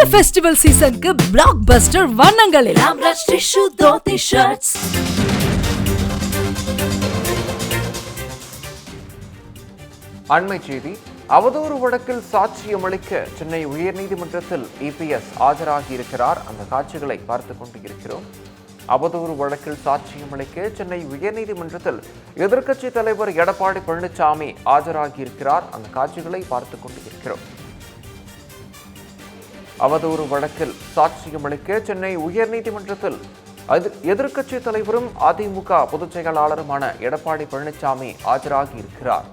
இந்த ஃபெஸ்டிவல் சீசனுக்கு blockbuster வண்ணங்களில். Amraj Tissue அண்மை செய்தி அவதூறு வழக்கில் சாட்சியம் அளிக்க சென்னை உயர்நீதிமன்றத்தில் இபிஎஸ் ஆஜராகி இருக்கிறார். அந்த காட்சிகளை பார்த்து கொண்டு இருக்கிறோம். அவதூறு வழக்கில் சாட்சியம் அளிக்க சென்னை உயர்நீதிமன்றத்தில் எதிர்க்கட்சி தலைவர் எடப்பாடி பழனிசாமி ஆஜராகி இருக்கிறார். அந்த காட்சிகளை பார்த்து கொண்டு இருக்கிறோம். அவதூறு வழக்கில் சாட்சியம் அளிக்க சென்னை உயர்நீதிமன்றத்தில் அது எதிர்க்கட்சி தலைவரும் அதிமுக பொதுச் செயலாளருமான எடப்பாடி பழனிசாமி ஆஜராகி இருக்கிறார்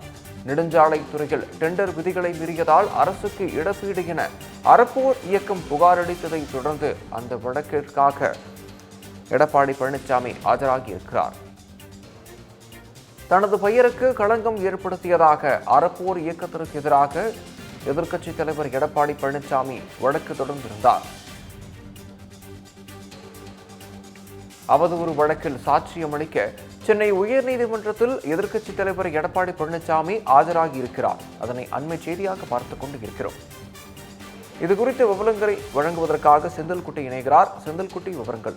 நெடுஞ்சாலைத்துறையில் டெண்டர் விதிகளை மீறியதால் அரசுக்கு இழப்பீடு என அறப்போர் இயக்கம் புகாரளித்ததை தொடர்ந்து அந்த வழக்கிற்காக எடப்பாடி பழனிசாமி ஆஜராகியிருக்கிறார். தனது பெயருக்கு களங்கம் ஏற்படுத்தியதாக அறப்போர் இயக்கத்திற்கு எதிராக எதிர்க்கட்சித் தலைவர் எடப்பாடி பழனிசாமி வழக்கு தொடர்ந்திருந்தார். அவதூறு வழக்கில் சாட்சியம் அளிக்க சென்னை உயர்நீதிமன்றத்தில் எதிர்க்கட்சித் தலைவர் எடப்பாடி பழனிசாமி ஆஜராகி இருக்கிறார் அதனை அண்மை செய்தியாக பார்த்துக் கொண்டு இருக்கிறோம் இது குறித்த விவரங்களை வழங்குவதற்காக செந்தில்குட்டி இணைகிறார். செந்தில்குட்டி விவரங்கள்.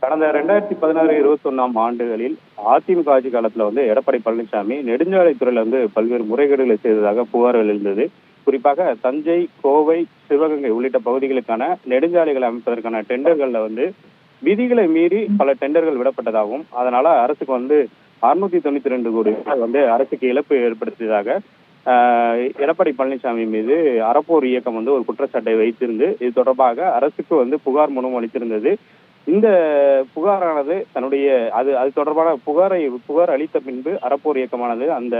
கடந்த ரெண்டாயிரத்தி பதினாறு இருபத்தி ஒன்னாம் ஆண்டுகளில் அதிமுக ஆட்சி காலத்துல வந்து எடப்பாடி பழனிசாமி நெடுஞ்சாலைத்துறையில வந்து பல்வேறு முறைகேடுகளை செய்ததாக புகார்கள் இருந்தது குறிப்பாக தஞ்சை கோவை சிவகங்கை உள்ளிட்ட பகுதிகளுக்கான நெடுஞ்சாலைகளை அமைப்பதற்கான டெண்டர்கள்ல வந்து விதிகளை மீறி பல டெண்டர்கள் விடப்பட்டதாகவும் அதனால அரசுக்கு வந்து அறுநூத்தி தொண்ணூத்தி ரெண்டு கோடி ரூபாய் வந்து அரசுக்கு இழப்பு ஏற்படுத்தியதாக ஆஹ், எடப்பாடி பழனிசாமி மீது அறப்போர் இயக்கம் வந்து ஒரு குற்றச்சாட்டை வைத்திருந்து இது தொடர்பாக அரசுக்கு வந்து புகார் மனு அளித்திருந்தது. இந்த புகாரானது தன்னுடைய அது அது தொடர்பான புகாரை புகார் அளித்த பின்பு அறப்போர் இயக்கமானது அந்த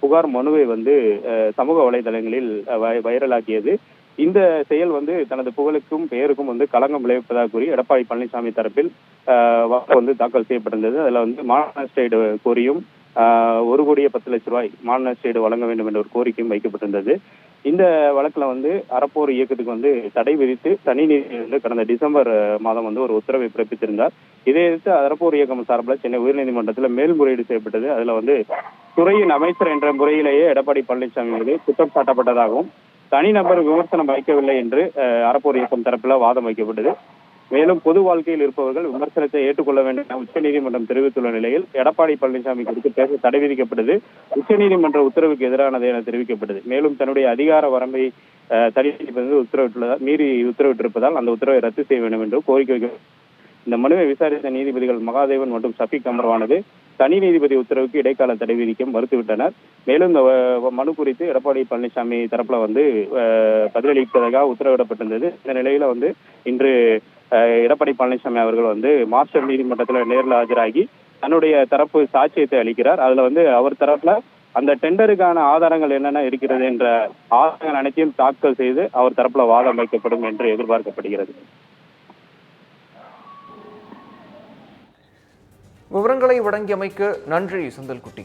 புகார் மனுவை வந்து சமூக வலைதளங்களில் வை- வைரலாக்கியது. இந்த செயல் வந்து தனது புகழுக்கும் பெயருக்கும் வந்து களங்கம் விளைவிப்பதாக கூறி எடப்பாடி பழனிசாமி தரப்பில் அஹ், வந்து தாக்கல் செய்யப்பட்டிருந்தது. அதுல வந்து மாநில ஸ்டேட் கோரியும் ஒரு கோடியே பத்து லட்ச ரூபாய் மாநில ஸ்டேட் வழங்க வேண்டும் என்ற ஒரு கோரிக்கையும் வைக்கப்பட்டிருந்தது. இந்த வழக்கில் வந்து அறப்போர் இயக்கத்துக்கு வந்து தடை விதித்து தனி நீதி வந்து கடந்த டிசம்பர் மாதம் வந்து ஒரு உத்தரவை பிறப்பித்திருந்தார். இதை எதிர்த்து அறப்போர் இயக்கம் சார்பில் சென்னை உயர்நீதிமன்றத்தில் மேல்முறையீடு செய்யப்பட்டது. அதில் வந்து துறையின் அமைச்சர் என்ற முறையிலேயே எடப்பாடி பழனிசாமி மீது குற்றம் சாட்டப்பட்டதாகவும் தனிநபர் விமர்சனம் வைக்கவில்லை என்று அறப்போர் இயக்கம் தரப்பில் வாதம் வைக்கப்பட்டது. மேலும் பொது வாழ்க்கையில் இருப்பவர்கள் விமர்சனத்தை ஏற்றுக்கொள்ள வேண்டும் என உச்சநீதிமன்றம் தெரிவித்துள்ள நிலையில் எடப்பாடி பழனிசாமி குறித்து பேச தடை விதிக்கப்பட்டது உச்சநீதிமன்ற உத்தரவுக்கு எதிரானது என தெரிவிக்கப்பட்டது. மேலும் தன்னுடைய அதிகார வரம்பை அஹ், தடை செய்வது உத்தரவிட்டுள்ளதால் மீறி உத்தரவிட்டிருப்பதால் அந்த உத்தரவை ரத்து செய்ய வேண்டும் என்று கோரிக்கை வைக்க இந்த மனுவை விசாரித்த நீதிபதிகள் மகாதேவன் மற்றும் சஃபிக் அமர்வானது தனி நீதிபதி உத்தரவுக்கு இடைக்கால தடை விதிக்க மறுத்துவிட்டனர். மேலும் இந்த மனு குறித்து எடப்பாடி பழனிசாமி தரப்புல வந்து அஹ், பதிலளிப்பதற்காக உத்தரவிடப்பட்டிருந்தது. இந்த நிலையில வந்து இன்று எடப்பாடி பழனிசாமி அவர்கள் வந்து மாஸ்டர் நீதிமன்றத்தில் நேரில் ஆஜராகி தன்னுடைய தரப்பு சாட்சியத்தை அளிக்கிறார். அதுல வந்து அவர் தரப்புல அந்த டெண்டருக்கான ஆதாரங்கள் என்னென்ன இருக்கிறது என்ற ஆதாரங்கள் அனைத்தையும் தாக்கல் செய்து அவர் தரப்புல வாதம் வைக்கப்படும் என்று எதிர்பார்க்கப்படுகிறது. விவரங்களை வழங்கியமைக்கு நன்றி செந்தில்குட்டி.